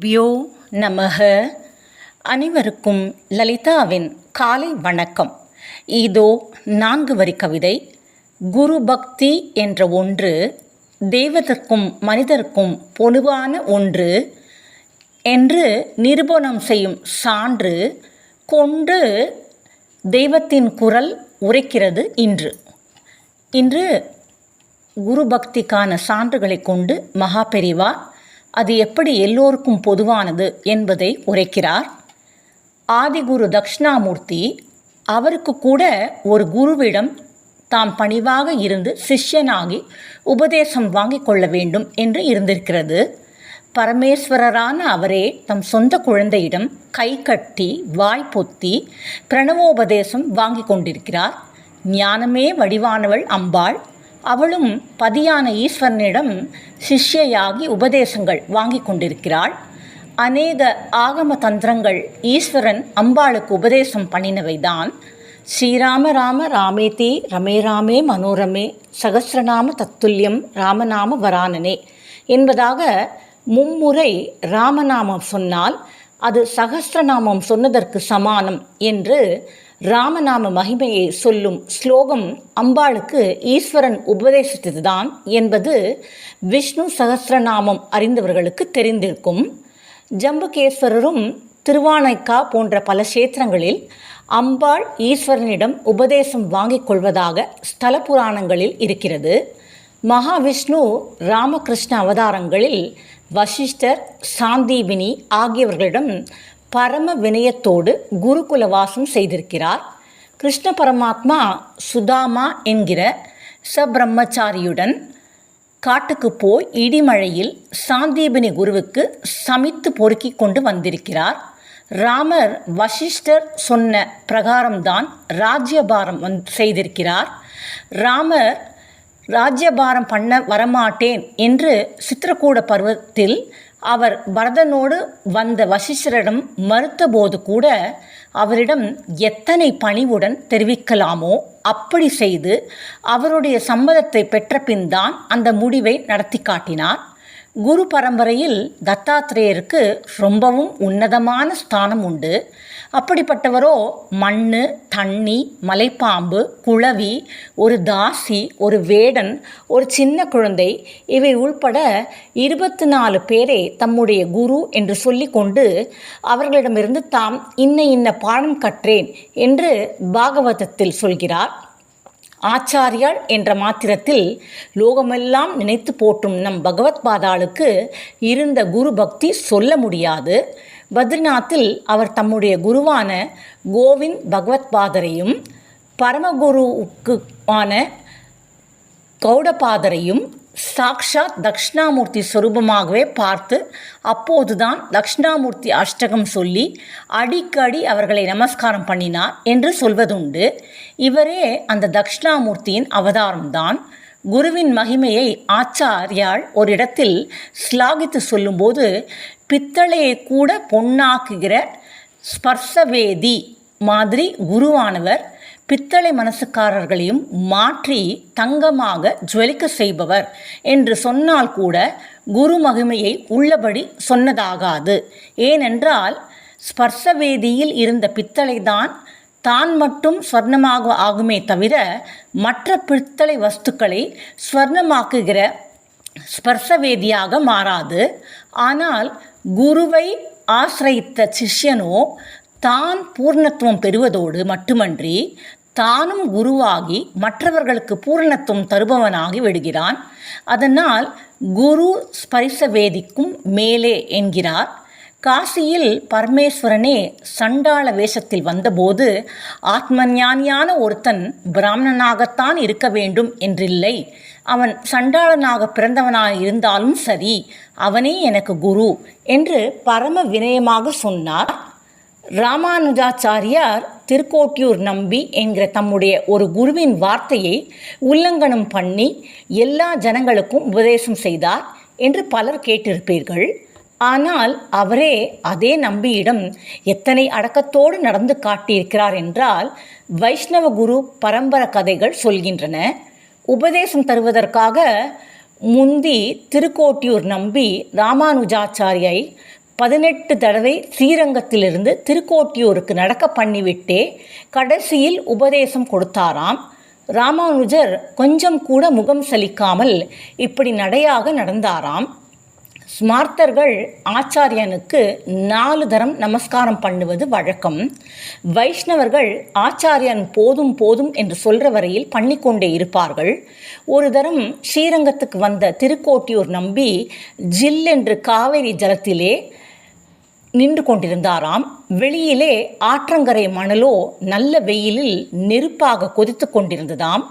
வியோ நமக அனைவருக்கும் லலிதாவின் காலை வணக்கம். இதோ நான்கு வரி கவிதை. குரு பக்தி என்ற ஒன்று தெய்வத்திற்கும் மனிதருக்கும் பொதுவான ஒன்று என்று நிரூபணம் செய்யும் சான்று கொண்டு தெய்வத்தின் குரல் உரைக்கிறது இன்று. இன்று குரு பக்திக்கான சான்றுகளை கொண்டு மகாபெரிவா அது எப்படி எல்லோருக்கும் பொதுவானது என்பதை உரைக்கிறார். ஆதிகுரு தக்ஷணாமூர்த்தி அவருக்கு கூட ஒரு குருவிடம் தாம் பணிவாக இருந்து சிஷ்யனாகி உபதேசம் வாங்கிக் கொள்ள வேண்டும் என்று இருந்திருக்கிறது. பரமேஸ்வரரான அவரே தம் சொந்த குழந்தையிடம் கை கட்டி வாய் பொத்தி பிரணவோபதேசம் வாங்கி கொண்டிருக்கிறார். ஞானமே வடிவானவள் அம்பாள். அவளும் பதியான ஈஸ்வரனிடம் சிஷ்யையாகி உபதேசங்கள் வாங்கி கொண்டிருக்கிறாள். அநேக ஆகம தந்திரங்கள் ஈஸ்வரன் அம்பாளுக்கு உபதேசம் பண்ணினவைதான். ஸ்ரீராம ராம ராமேதி ரமே ராமே மனோரமே சகசிரநாம தத்துல்யம் ராமநாம வரானனே என்பதாக மும்முறை ராமநாமம் சொன்னால் அது சகசிரநாமம் சொன்னதற்கு சமானம் என்று ராமநாம மகிமையை சொல்லும் ஸ்லோகம் அம்பாளுக்கு ஈஸ்வரன் உபதேசித்ததுதான் என்பது விஷ்ணு சகசிரநாமம் அறிந்தவர்களுக்கு தெரிந்திருக்கும். ஜம்புகேஸ்வரரும் திருவானைக்கா போன்ற பல கஷேத்திரங்களில் அம்பாள் ஈஸ்வரனிடம் உபதேசம் வாங்கிக் கொள்வதாக ஸ்தல புராணங்களில் இருக்கிறது. மகாவிஷ்ணு ராமகிருஷ்ண அவதாரங்களில் வசிஷ்டர் சாந்தீபினி ஆகியவர்களிடம் பரம வினயத்தோடு குருகுல வாசம் செய்திருக்கிறார். கிருஷ்ண பரமாத்மா சுதாமா என்கிற சபிரம்மச்சாரியுடன் காட்டுக்கு போய் இடிமழையில் சாந்தீபினி குருவுக்கு சமித்து பொறுக்கி கொண்டு வந்திருக்கிறார். ராமர் வசிஷ்டர் சொன்ன பிரகாரம்தான் ராஜ்யபாரம் வந் செய்திருக்கிறார். ராமர் ராஜ்யபாரம் பண்ண வரமாட்டேன் என்று சித்திரக்கூட பருவத்தில் அவர் பரதனோடு வந்த வசிஷ்டரிடம் மறுத்தபோது கூட அவரிடம் எத்தனை பணிவுடன் தெரிவிக்கலாமோ அப்படி செய்து அவருடைய சம்மதத்தை பெற்ற பின்தான் அந்த முடிவை நடத்தி காட்டினார். குரு பரம்பரையில் தத்தாத்திரேயருக்கு ரொம்பவும் உன்னதமான ஸ்தானம் உண்டு. அப்படிப்பட்டவரோ மண் தண்ணி மலைப்பாம்பு குளவி ஒரு தாசி ஒரு வேடன் ஒரு சின்ன குழந்தை இவை உள்பட இருபத்தி நாலு பேரை தம்முடைய குரு என்று சொல்லிக்கொண்டு அவர்களிடமிருந்து தாம் இன்ன இன்ன பாடம் கற்றேன் என்று பாகவதத்தில் சொல்கிறார். ஆச்சாரியாள் என்ற மாத்திரத்தில் லோகமெல்லாம் நினைத்து போற்றும் நம் பகவத் பாதாளுக்கு இருந்த குரு பக்தி சொல்ல முடியாது. பத்ரிநாத்தில் அவர் தம்முடைய குருவான கோவிந்த் பகவத் பாதரையும் பரமகுருவுக்குமான கௌடபாதரையும் சாக்ஷாத் தக்ஷணாமூர்த்தி சொரூபமாகவே பார்த்து அப்போதுதான் தக்ஷணாமூர்த்தி அஷ்டகம் சொல்லி அடிக்கடி அவர்களை நமஸ்காரம் பண்ணினார் என்று சொல்வதுண்டு. இவரே அந்த தக்ஷணாமூர்த்தியின் அவதாரம்தான். குருவின் மகிமையை ஆச்சாரியால் ஒரு இடத்தில் ஸ்லாகித்து சொல்லும்போது பித்தளையை கூட பொன்னாக்குகிற ஸ்பர்சவேதி மாதிரி குருவானவர் பித்தளை மனசுக்காரர்களையும் மாற்றி தங்கமாக ஜுவலிக்க செய்பவர் என்று சொன்னால் கூட குரு மகிமையை உள்ளபடி சொன்னதாகாது. ஏனென்றால் ஸ்பர்சவேதியில் இருந்த பித்தளை தான் தான் மட்டும் ஸ்வர்ணமாக ஆகுமே தவிர மற்ற பித்தளை வஸ்துக்களை ஸ்வர்ணமாக்குகிற ஸ்பர்சவேதியாக மாறாது. ஆனால் குருவை ஆசிரியித்த சிஷ்யனோ தான் பூர்ணத்துவம் பெறுவதோடு மட்டுமன்றி தானும் குருவாகி மற்றவர்களுக்கு பூரணத்துவம் தருபவனாகி விடுகிறான். அதனால் குரு ஸ்பரிச வேதிக்கும் மேலே என்கிறார். காசியில் பரமேஸ்வரனே சண்டாள வேஷத்தில் வந்தபோது ஆத்மஞானியான ஒருத்தன் பிராமணனாகத்தான் இருக்க வேண்டும் என்றில்லை. அவன் சண்டாளனாக பிறந்தவனாக இருந்தாலும் சரி அவனே எனக்கு குரு என்று பரம வினயமாக சொன்னார். ராமானுஜாச்சாரியார் திருக்கோட்டியூர் நம்பி என்கிற தம்முடைய ஒரு குருவின் வார்த்தையை உல்லங்கனம் பண்ணி எல்லா ஜனங்களுக்கும் உபதேசம் செய்தார் என்று பலர் கேட்டிருப்பீர்கள். ஆனால் அவரே அதே நம்பியிடம் எத்தனை அடக்கத்தோடு நடந்து காட்டியிருக்கிறார் என்றால் வைஷ்ணவ குரு பரம்பர கதைகள் சொல்கின்றன. உபதேசம் தருவதற்காக முந்தி திருக்கோட்டியூர் நம்பி ராமானுஜாச்சாரியை பதினெட்டு தடவை ஸ்ரீரங்கத்திலிருந்து திருக்கோட்டியூருக்கு நடக்க பண்ணிவிட்டே கடைசியில் உபதேசம் கொடுத்தாராம். ராமானுஜர் கொஞ்சம் கூட முகம் சலிக்காமல் இப்படி நடையாக நடந்தாராம். ஸ்மார்த்தர்கள் ஆச்சாரியனுக்கு நாலு தரம் நமஸ்காரம் பண்ணுவது வழக்கம். வைஷ்ணவர்கள் ஆச்சாரியன் போதும் போதும் என்று சொல்கிற வரையில் பண்ணிக்கொண்டே இருப்பார்கள். ஒரு தரம் ஸ்ரீரங்கத்துக்கு வந்த திருக்கோட்டியூர் நம்பி ஜில் என்று காவேரி ஜலத்திலே நின்று கொண்டிருந்தாராம். வெளியிலே ஆற்றங்கரை மணலோ நல்ல வெயிலில் நெருப்பாக கொதித்து கொண்டிருந்ததாம்.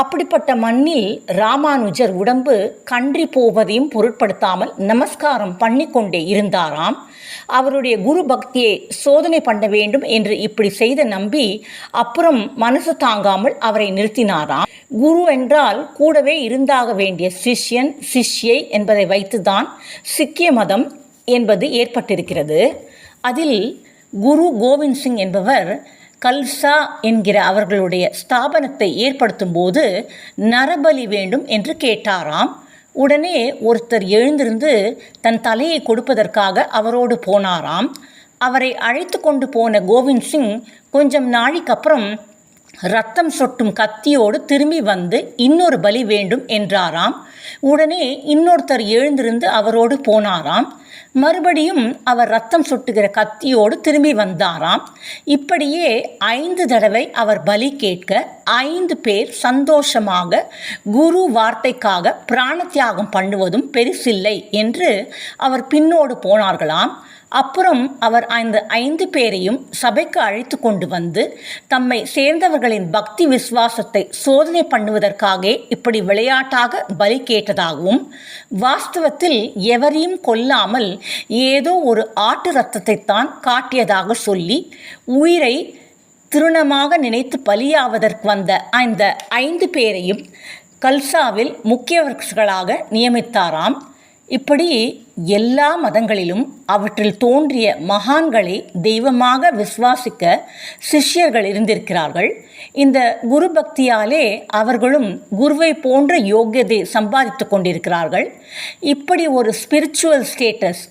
அப்படிப்பட்ட மண்ணில் ராமானுஜர் உடம்பு கன்றி போவதையும் பொருட்படுத்தாமல் நமஸ்காரம் பண்ணிக்கொண்டே இருந்தாராம். அவருடைய குரு பக்தியை சோதனை பண்ண வேண்டும் என்று இப்படி செய்த நம்பி அப்புறம் மனசு தாங்காமல் அவரை நிறுத்தினாராம். குரு என்றால் கூடவே இருந்தாக வேண்டிய சிஷ்யன் சிஷ்யை என்பதை வைத்துதான் சிக்கிய மதம் என்பது ஏற்பட்டிருக்கிறது. அதில் குரு கோவிந்த் சிங் என்பவர் கல்சா என்கிற அவர்களுடைய ஸ்தாபனத்தை ஏற்படுத்தும் போது நரபலி வேண்டும் என்று கேட்டாராம். உடனே ஒருத்தர் எழுந்திருந்து தன் தலையை கொடுப்பதற்காக அவரோடு போனாராம். அவரை அழைத்து கொண்டு போன கோவிந்த் சிங் கொஞ்சம் நாளைக்கு அப்புறம் ரத்தம் சொட்டும் கத்தியோடு திரும்பி வந்து இன்னொரு பலி வேண்டும் என்றாராம். உடனே இன்னொருத்தர் எழுந்திருந்து அவரோடு போனாராம். மறுபடியும் அவர் ரத்தம் சொட்டுகிற கத்தியோடு திரும்பி வந்தாராம். இப்படியே ஐந்து தடவை அவர் பலி கேட்க ஐந்து பேர் சந்தோஷமாக குரு வார்த்தைக்காக பிராண தியாகம் பண்ணுவதும் பெருசில்லை என்று அவர் பின்னோடு போனார்களாம். அப்புறம் அவர் அந்த ஐந்து பேரையும் சபைக்கு அழைத்து கொண்டு வந்து தம்மை சேர்ந்தவர்களின் பக்தி விசுவாசத்தை சோதனை பண்ணுவதற்காக இப்படி விளையாட்டாக பலி கேட்டதாகவும் வாஸ்தவத்தில் எவரையும் கொல்லாமல் ஏதோ ஒரு ஆட்டு ரத்தத்தை தான் காட்டியதாக சொல்லி உயிரை திருணமாக நினைத்து பலியாவதற்கு வந்த அந்த ஐந்து பேரையும் கல்சாவில் முக்கியவர்களாக நியமித்தாராம். இப்படி எல்லா மதங்களிலும் அவற்றில் தோன்றிய மகான்களை தெய்வமாக விசுவாசிக்க சிஷ்யர்கள் இருந்திருக்கிறார்கள். இந்த குரு பக்தியாலே அவர்களும் குருவை போன்ற யோக்கியதை சம்பாதித்து கொண்டிருக்கிறார்கள். இப்படி ஒரு ஸ்பிரிச்சுவல் ஸ்டேட்டஸ்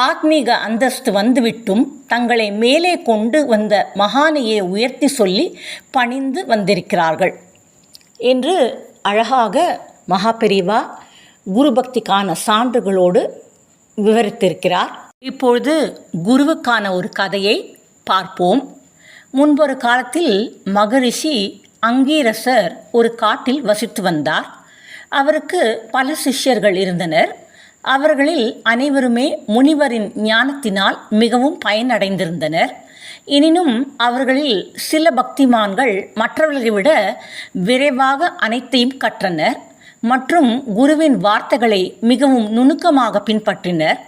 ஆத்மீக அந்தஸ்து வந்துவிட்டும் தங்களை மேலே கொண்டு வந்த மகானையே உயர்த்தி சொல்லி பணிந்து வந்திருக்கிறார்கள். என்று அழகாக மகாபெரிவா குரு பக்திக்கான சான்றுகளோடு விவரித்திருக்கிறார். இப்பொழுது குருவுக்கான ஒரு கதையை பார்ப்போம். முன்பொரு காலத்தில் மகரிஷி அங்கீரசர் ஒரு காட்டில் வசித்து வந்தார். அவருக்கு பல சிஷ்யர்கள் இருந்தனர். அவர்களில் அனைவருமே முனிவரின் ஞானத்தினால் மிகவும் பயனடைந்திருந்தனர். எனினும் அவர்களில் சில பக்திமான்கள் மற்றவர்களை விட விரைவாக அனைத்தையும் கற்றனர். மற்றும் குருவின் வார்த்தைகளை மிகவும் நுணுக்கமாக பின்பற்றினர்.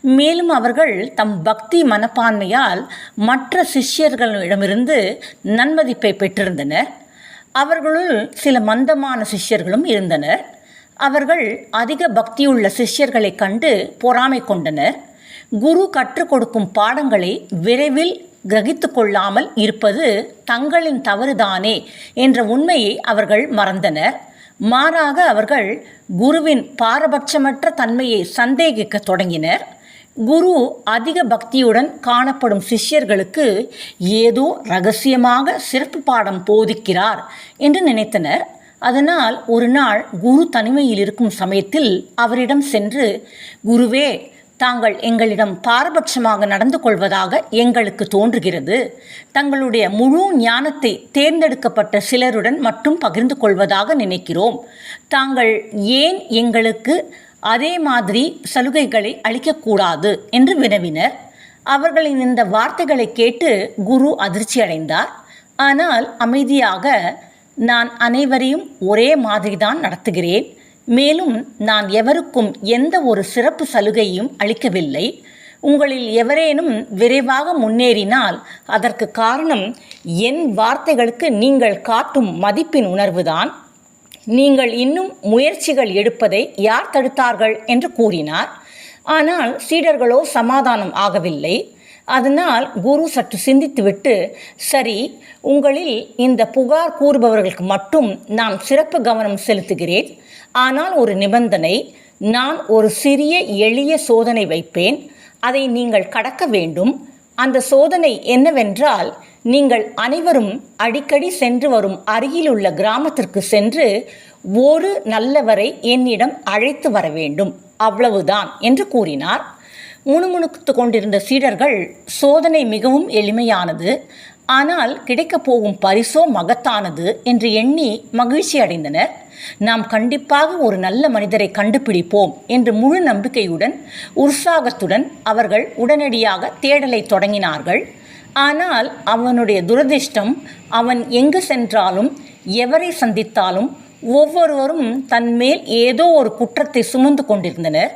மேலும் அவர்கள் தம் பக்தி மனப்பான்மையால் மற்ற சிஷ்யர்களிடமிருந்து நன்மதிப்பை பெற்றிருந்தனர். அவர்களுள் சில மந்தமான சிஷ்யர்களும் இருந்தனர். அவர்கள் அதிக பக்தியுள்ள சிஷ்யர்களை கண்டு பொறாமை கொண்டனர். குரு கற்றுக் கொடுக்கும் பாடங்களை விரைவில் கிரகித்து கொள்ளாமல் இருப்பது தங்களின் தவறுதானே என்ற உண்மையை அவர்கள் மறந்தனர். மாறாக அவர்கள் குருவின் பாரபட்சமற்ற தன்மையை சந்தேகிக்க தொடங்கினர். குரு அதிக பக்தியுடன் காணப்படும் சிஷ்யர்களுக்கு ஏதோ ரகசியமாக சிறப்பு பாடம் போதிக்கிறார் என்று நினைத்தனர். அதனால் ஒரு நாள் குரு தனிமையில் இருக்கும் சமயத்தில் அவரிடம் சென்று குருவே தாங்கள் எங்களிடம் பாரபட்சமாக நடந்து கொள்வதாக எங்களுக்கு தோன்றுகிறது. தங்களுடைய முழு ஞானத்தை தேர்ந்தெடுக்கப்பட்ட சிலருடன் மட்டும் பகிர்ந்து கொள்வதாக நினைக்கிறோம். தாங்கள் ஏன் எங்களுக்கு அதே மாதிரி சலுகைகளை அளிக்கக்கூடாது என்று வினவினர். அவர்களின் இந்த வார்த்தைகளை கேட்டு குரு அதிர்ச்சி அடைந்தார் ஆனால் அமைதியாக நான் அனைவரையும் ஒரே மாதிரிதான் நடத்துகிறேன். மேலும் நான் எவருக்கும் எந்த ஒரு சிறப்பு சலுகையும் அளிக்கவில்லை. உங்களில் எவரேனும் விரைவாக முன்னேறினால் அதற்கு காரணம் என் வார்த்தைகளுக்கு நீங்கள் காட்டும் மதிப்பின் உணர்வுதான். நீங்கள் இன்னும் முயற்சிகள் எடுப்பதை யார் தடுத்தார்கள் என்று கூறினார். ஆனால் சீடர்களோ சமாதானம் ஆகவில்லை. அதனால் குரு சற்று சிந்தித்துவிட்டு சரி உங்களில் இந்த புகார் கூறுபவர்களுக்கு மட்டும் நான் சிறப்பு கவனம் செலுத்துகிறேன். ஆனால் ஒரு நிபந்தனை நான் ஒரு சிறிய எளிய சோதனை வைப்பேன் அதை நீங்கள் கடக்க வேண்டும். அந்த சோதனை என்னவென்றால் நீங்கள் அனைவரும் அடிக்கடி சென்று வரும் அருகிலுள்ள கிராமத்திற்கு சென்று ஒரு நல்லவரை என்னிடம் அழைத்து வர வேண்டும். அவ்வளவுதான் என்று கூறினார். முணுமுணுத்து கொண்டிருந்த சீடர்கள் சோதனை மிகவும் எளிமையானது ஆனால் கிடைக்கப் போகும் பரிசோ மகத்தானது என்று எண்ணி மகிழ்ச்சி அடைந்தனர் நாம் கண்டிப்பாக ஒரு நல்ல மனிதரை கண்டுபிடிப்போம் என்று முழு நம்பிக்கையுடன் உற்சாகத்துடன் அவர்கள் உடனடியாக தேடலை தொடங்கினார்கள். ஆனால் அவனுடைய துரதிர்ஷ்டம் அவன் எங்கு சென்றாலும் எவரை சந்தித்தாலும் ஒவ்வொருவரும் தன்மேல் ஏதோ ஒரு குற்றத்தை சுமந்து கொண்டிருந்தனர்.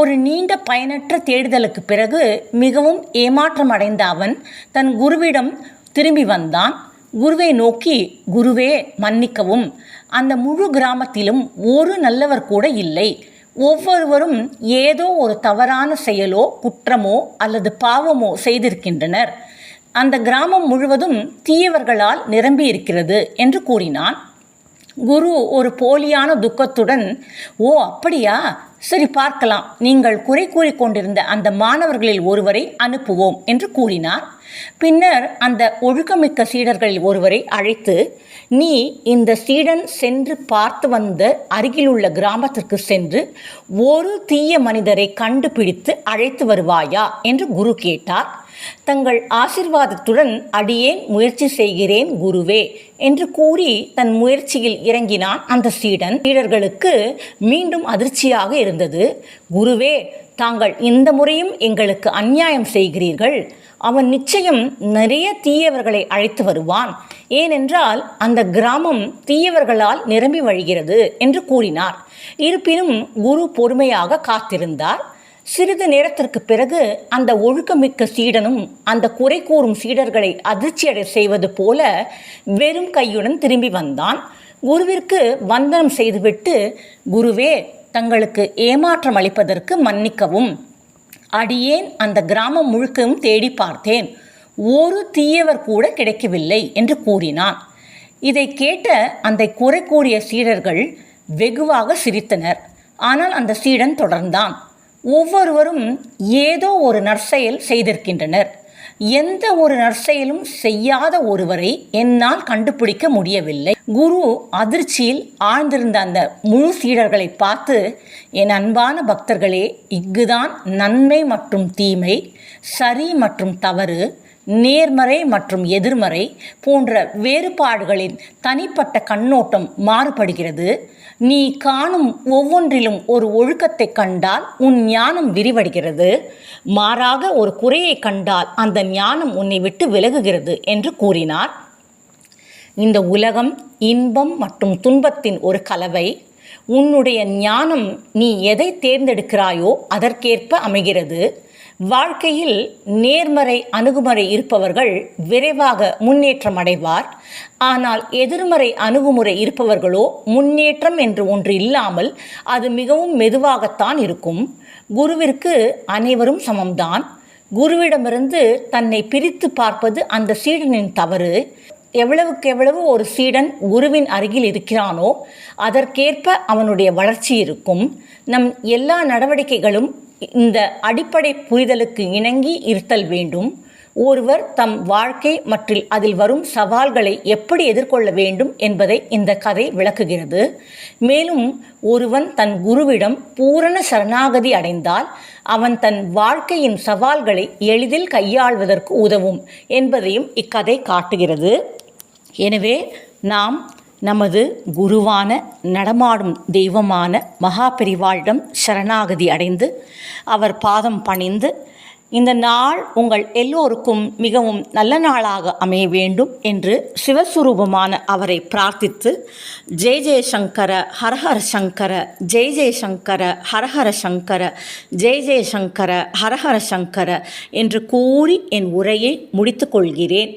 ஒரு நீண்ட பயனற்ற தேடுதலுக்கு பிறகு மிகவும் ஏமாற்றம் அடைந்த அவன் தன் குருவிடம் திரும்பி வந்தான். குருவை நோக்கி குருவே மன்னிக்கவும். அந்த முழு கிராமத்திலும் ஒரு நல்லவர் கூட இல்லை. ஒவ்வொருவரும் ஏதோ ஒரு தவறான செயலோ குற்றமோ அல்லது பாவமோ செய்திருக்கின்றனர். அந்த கிராமம் முழுவதும் தீயவர்களால் நிரம்பி இருக்கிறது என்று கூறினான். குரு ஒரு போலியான துக்கத்துடன் ஓ அப்படியா? சரி பார்க்கலாம். நீங்கள் குறை கூறிக்கொண்டிருந்த அந்த மாணவர்களில் ஒருவரை அனுப்புவோம் என்று கூறினார். பின்னர் அந்த ஒழுக்கமிக்க சீடர்களில் ஒருவரை அழைத்து நீ இந்த சீடன் சென்று பார்த்து வந்த அருகிலுள்ள கிராமத்திற்கு சென்று ஒரு தீய மனிதரை கண்டுபிடித்து அழைத்து வருவாயா? என்று குரு கேட்டார். தங்கள் ஆசிர்வாதத்துடன் அடியேன் முயற்சி செய்கிறேன் குருவே என்று கூறி தன் முயற்சியில் இறங்கினான் அந்த சீடன். சீடர்களுக்கு மீண்டும் அதிர்ச்சியாக இருந்தது. குருவே தாங்கள் இந்த முறையும் எங்களுக்கு அநியாயம் செய்கிறீர்கள். அவன் நிச்சயம் நிறைய தீயவர்களை அழைத்து வருவான். ஏனென்றால் அந்த கிராமம் தீயவர்களால் நிரம்பி வழிகிறது என்று கூறினார். இருப்பினும் குரு பொறுமையாக காத்திருந்தார். சிறிது நேரத்திற்கு பிறகு அந்த ஒழுக்கமிக்க சீடனும் அந்த குறை கூறும் சீடர்களை அதிர்ச்சியடை செய்வது போல வெறும் கையுடன் திரும்பி வந்தான். குருவிற்கு வந்தனம் செய்துவிட்டு குருவே தங்களுக்கு ஏமாற்றம் அளிப்பதற்கு மன்னிக்கவும். அடியேன் அந்த கிராமம் முழுக்கவும் தேடி பார்த்தேன். ஒரு தீயவர் கூட கிடைக்கவில்லை என்று கூறினான். இதை கேட்ட அந்த குறை கூறிய சீடர்கள் வெகுவாக சிரித்தனர். ஆனால் அந்த சீடன் தொடர்ந்தான். ஒவ்வொருவரும் ஏதோ ஒரு நற்செயல் செய்திருக்கின்றனர். எந்த ஒரு நற்செயலும் செய்யாத ஒருவரை என்னால் கண்டுபிடிக்க முடியவில்லை. குரு அதிர்ச்சியில் ஆழ்ந்திருந்த அந்த முழு சீடர்களை பார்த்து என் அன்பான பக்தர்களே இங்குதான் நன்மை மற்றும் தீமை சரி மற்றும் தவறு நேர்மறை மற்றும் எதிர்மறை போன்ற வேறுபாடுகளின் தனிப்பட்ட கண்ணோட்டம் மாறுபடுகிறது. நீ காணும் ஒவ்வொன்றிலும் ஒரு ஒழுக்கத்தை கண்டால் உன் ஞானம் விரிவடைகிறது. மாறாக ஒரு குறையை கண்டால் அந்த ஞானம் உன்னை விட்டு விலகுகிறது என்று கூறினார். இந்த உலகம் இன்பம் மற்றும் துன்பத்தின் ஒரு கலவை. உன்னுடைய ஞானம் நீ எதை தேர்ந்தெடுக்கிறாயோ அதற்கேற்ப அமைகிறது. வாழ்க்கையில் நேர்மறை அணுகுமுறை இருப்பவர்கள் விரைவாக முன்னேற்றம் அடைவார். ஆனால் எதிர்மறை அணுகுமுறை இருப்பவர்களோ முன்னேற்றம் என்று ஒன்று இல்லாமல் அது மிகவும் மெதுவாகத்தான் இருக்கும். குருவிற்கு அனைவரும் சமம்தான். குருவிடமிருந்து தன்னை பிரித்து பார்ப்பது அந்த சீடனின் தவறு. எவ்வளவுக்கு எவ்வளவு ஒரு சீடன் குருவின் அருகில் இருக்கிறானோ அதற்கேற்ப அவனுடைய வளர்ச்சி இருக்கும். நம் எல்லா நடவடிக்கைகளும் இந்த அடிப்படை புரிதலுக்கு இணங்கி இருத்தல் வேண்டும். ஒருவர் தம் வாழ்க்கை மற்றும் அதில் வரும் சவால்களை எப்படி எதிர்கொள்ள வேண்டும் என்பதை இந்த கதை விளக்குகிறது. மேலும் ஒருவன் தன் குருவிடம் பூரண சரணாகதி அடைந்தால் அவன் தன் வாழ்க்கையின் சவால்களை எளிதில் கையாள்வதற்கு உதவும் என்பதையும் இக்கதை காட்டுகிறது. எனவே நாம் நமது குருவான நடமாடும் தெய்வமான மகாபெரிவாளிடம் சரணாகதி அடைந்து அவர் பாதம் பணிந்து இந்த நாள் உங்கள் எல்லோருக்கும் மிகவும் நல்ல நாளாக அமைய வேண்டும் என்று சிவஸ்வரூபமான அவரை பிரார்த்தித்து ஜெய் ஜெயசங்கர ஹரஹர சங்கர ஜெய் ஜெயசங்கர ஹரஹர சங்கர ஜெய் ஜெயசங்கர ஹரஹர சங்கர என்று கூறி என் உரையை முடித்துக்கொள்கிறேன்